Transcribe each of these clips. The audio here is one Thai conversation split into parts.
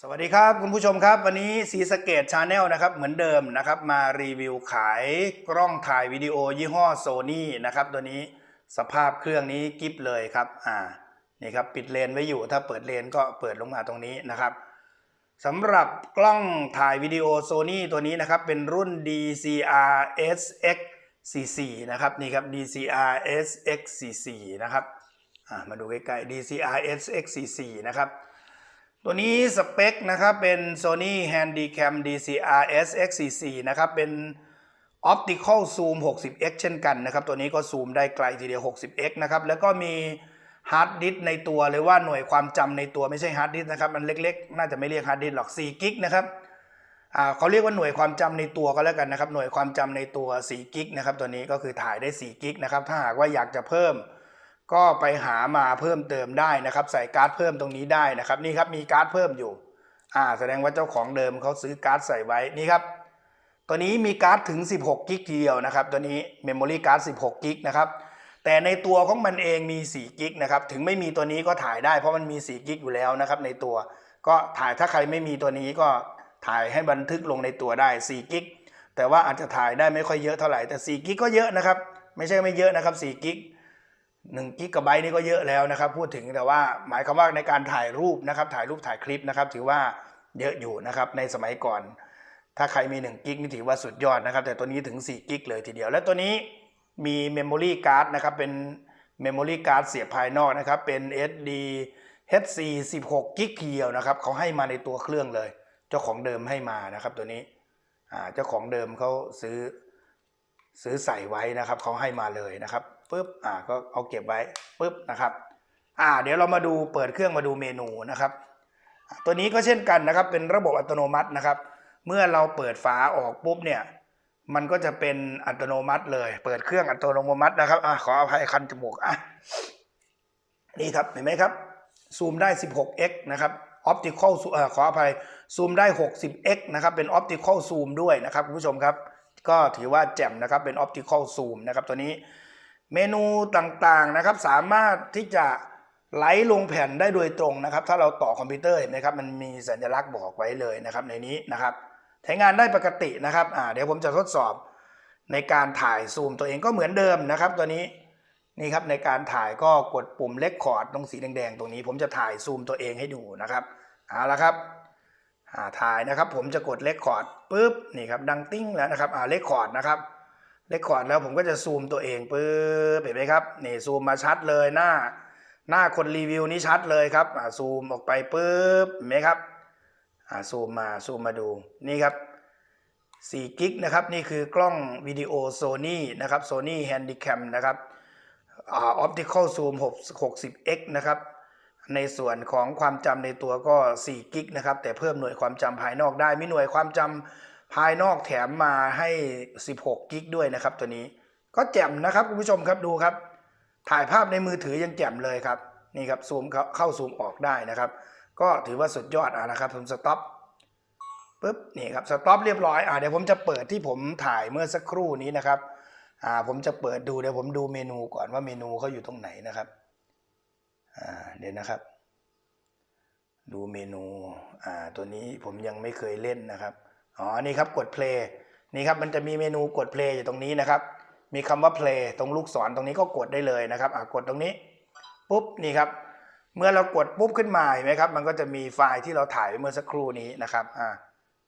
สวัสดีครับคุณผู้ชมครับ วันนี้สีสเกตชาแนลนะครับเหมือนเดิมนะครับมารีวิวขายกล้องถ่ายวิดีโอยี่ห้อโซนี่นะครับตัวนี้สภาพเครื่องนี้กิฟเลยครับอ่านี่ครับปิดเลนไว้อยู่ถ้าเปิดเลนก็เปิดลงมาตรงนี้นะครับสำหรับกล้องถ่ายวิดีโอโซนี่ตัวนี้นะครับเป็นรุ่น DCR SX 44นะครับนี่ครับ DCR SX 44 นะครับมาดูใกล้ๆ DCR SX 44 นะครับ ตัวนี้สเปคนะครับเป็น Sony Handycam DCR SX44 นะครับเป็น Optical Zoom 60x เช่นกันนะครับ ตัวนี้ก็ซูมได้ไกลทีเดียว 60x นะครับ แล้วก็มีฮาร์ดดิสในตัวหรือว่าหน่วยความจำในตัวไม่ใช่ฮาร์ดดิสนะครับ มันเล็กๆ น่าจะไม่เรียกฮาร์ดดิสหรอก4กิกนะครับเขาเรียกว่าหน่วยความจำในตัวก็แล้วกันนะครับ หน่วยความจำในตัว4กิกนะครับ ตัวนี้ก็คือถ่ายได้4กิกนะครับ ถ้าหากว่าอยากจะเพิ่ม ก็ไปหามาเพิ่มเติมได้นะครับ ใส่การ์ดเพิ่มตรงนี้ได้นะครับนี่ครับมีการ์ดเพิ่มอยู่อ่าแสดงว่าเจ้าของเดิมเขาซื้อการ์ดใส่ไว้นี่ครับตัวนี้มีการ์ดถึง 16 กิกทีเดียวนะครับ ตัวนี้เมมโมรี่การ์ด 16 กิกนะครับแต่ในตัวของมันเองมี 4 กิกนะครับถึงไม่มีตัวนี้ก็ถ่ายได้เพราะมันมี 4 กิกอยู่แล้วนะครับในตัว ก็ถ่ายถ้าใครไม่มีตัวนี้ก็ถ่ายให้บันทึกลงในตัวได้ 4 กิกแต่ว่าอาจจะถ่ายได้ไม่ค่อยเยอะเท่าไหร่แต่ 4 กิกก็เยอะนะครับ ไม่ใช่ไม่เยอะนะครับ 4 กิก หนึ่งกิกะไบต์นี่ก็เยอะแล้วนะครับ พูดถึงแต่ว่าหมายความว่าในการถ่ายรูปนะครับ ถ่ายรูปถ่ายคลิปนะครับ ถือว่าเยอะอยู่นะครับในสมัยก่อน ถ้าใครมี1กิกนี่ถือว่าสุดยอดนะครับ แต่ตัวนี้ถึง4กิกเลยทีเดียว และตัวนี้มีเมมโมรี่การ์ดนะครับ เป็นเมมโมรี่การ์ดเสียบภายนอกนะครับ เป็น SD HC 16กิกเดียวนะครับเขาให้มาในตัวเครื่องเลย เจ้าของเดิมให้มานะครับ ตัวนี้เจ้าของเดิมเขาซื้อซื้อใส่ไว้นะครับเขาให้มาเลยนะครับ ปุ๊บอ่าก็เอาเก็บไว้ปุ๊บนะครับอ่าเดี๋ยวเรามาดูเปิดเครื่องมาดูเมนูนะครับ ตัวนี้ก็เช่นกันนะครับ เป็นระบบอัตโนมัตินะครับ เมื่อเราเปิดฝาออกปุ๊บเนี่ยมันก็จะเป็นอัตโนมัติเลย เปิดเครื่องอัตโนมัตินะครับอ่าขออภัยคันจมูกอะนี่ครับเห็นไหมครับซูมได้ 16x นะครับ optical ซูเอ่อขออภัยซูมได้ 60x นะครับเป็น optical zoom ด้วยนะครับคุณผู้ชมครับ ก็ถือว่าแจ่มนะครับเป็น optical zoom นะครับตัวนี้ เมนูต่างๆนะครับสามารถที่จะไหลลงแผ่นได้โดยตรงนะครับ ถ้าเราต่อคอมพิวเตอร์เห็นไหมครับมันมีสัญลักษณ์บอกไว้เลยนะครับในนี้นะครับใช้งานได้ปกตินะครับอ่าเดี๋ยวผมจะทดสอบในการถ่ายซูมตัวเองก็เหมือนเดิมนะครับ ตัวนี้นี่ครับในการถ่ายก็กดปุ่มเลคคอร์ดตรงสีแดงๆ ตรงนี้ ผมจะถ่ายซูมตัวเองให้ดูนะครับเอาละครับถ่ายนะครับ ผมจะกดเลคคอร์ดปุ๊บนี่ครับดังติ้งแล้วนะครับเลคคอร์ดนะครับ เลคคอร์ดแล้วผมก็จะซูมตัวเองปุ๊บเห็นไหมครับนี่ซูมมาชัดเลยหน้า หน้าคนรีวิวนี่ชัดเลยครับซูมออกไปปุ๊บเห็นไหมครับซูมมาซูมมาดูนี่ครับ4กิกนะครับนี่คือกล้องวิดีโอ Sony นะครับ Sony Handycam นะครับอ่า Optical Zoom 60x นะครับในส่วนของความจำในตัวก็4กิกนะครับแต่เพิ่มหน่วยความจำภายนอกได้มีหน่วยความจำ ภายนอกแถมมาให้ 16 กิกด้วยนะครับ ตัวนี้ก็แจ่มนะครับคุณผู้ชมครับดูครับ ถ่ายภาพในมือถือยังแจ่มเลยครับนี่ครับซูมเข้าขาซูมออกได้นะครับ ก็ถือว่าสุดยอดอะนะครับผมสต็อปปุ๊บนี่ครับสต็อปเรียบร้อยอ่าเดี๋ยวผมจะเปิดที่ผมถ่ายเมื่อสักครู่นี้นะครับอ่าผมจะเปิดดูเดี๋ยวผมดูเมนูก่อนว่าเมนูเขาอยู่ตรงไหนนะครับอ่าเดี๋ยวนะครับ ดูเมนูอ่าตัวนี้ผมยังไม่เคยเล่นนะครับ อ๋อนี่ครับกด play นี่ครับมันจะมีเมนูกด play อยู่ตรงนี้นะครับ มีคำว่า play ตรงลูกศรตรงนี้ก็กดได้เลยนะครับอะกดตรงนี้ปุ๊บนี่ครับ เมื่อเรากดปุ๊บขึ้นมาเห็นไหมครับ มันก็จะมีไฟล์ที่เราถ่ายเมื่อสักครู่นี้นะครับอ่า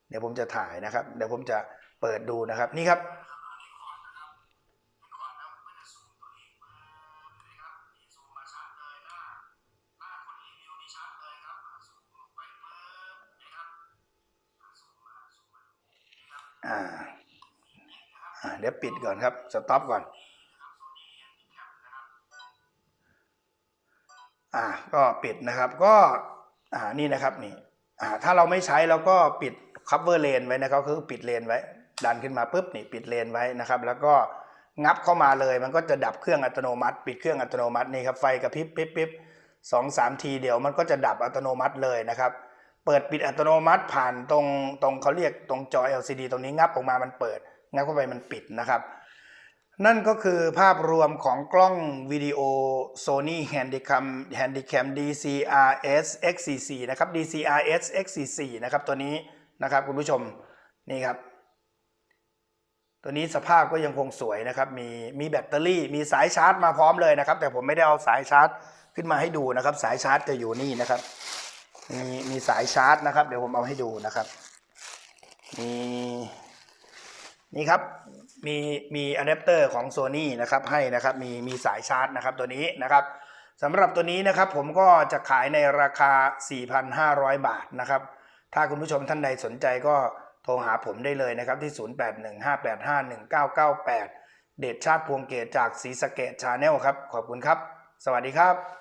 เดี๋ยวผมจะถ่ายนะครับ เดี๋ยวผมจะเปิดดูนะครับนี่ครับ อ่าเดี๋ยวปิดก่อนครับ สต็อปก่อน อ่า ก็ปิดนะครับ ก็ อ่า นี่นะครับ นี่ อ่า ถ้าเราไม่ใช้เราก็ปิด cover lane ไว้นะครับ คือปิดเลนไว้ ดันขึ้นมาปุ๊บ นี่ ปิดเลนไว้นะครับ แล้วก็งับเข้ามาเลย มันก็จะดับเครื่องอัตโนมัติ ปิดเครื่องอัตโนมัติ นี่ครับ ไฟกระพริบปิ๊บปิ๊บสองสามทีเดียว มันก็จะดับอัตโนมัติเลยนะครับ เปิดปิดอัตโนมัติผ่านตรงตรงเขาเรียกตรงจอ LCD ตรงนี้งับออกมามันเปิด งับเข้าไปมันปิดนะครับ นั่นก็คือภาพรวมของกล้องวิดีโอ Sony Handycam Handycam DCRS X44 นะครับ DCRS X44 นะครับตัวนี้นะครับคุณผู้ชมนี่ครับ ตัวนี้สภาพก็ยังคงสวยนะครับ มีมีแบตเตอรี่มีสายชาร์จมาพร้อมเลยนะครับ แต่ผมไม่ได้เอาสายชาร์จขึ้นมาให้ดูนะครับ สายชาร์จจะอยู่นี่นะครับ มีมีสายชาร์จนะครับ เดี๋ยวผมเอาให้ดูนะครับ มีนี่ครับมีมีอะแดปเตอร์ของ Sony นะครับให้นะครับมีมีสายชาร์จนะครับตัวนี้นะครับสำหรับตัวนี้นะครับผมก็จะขายในราคา 4,500 บาทนะครับ ถ้าคุณผู้ชมท่านใดสนใจก็โทรหาผมได้เลยนะครับที่ 0815851998 เดชชาติพวงเกตจากศรีสะเกดชาแนลครับ ขอบคุณครับ สวัสดีครับ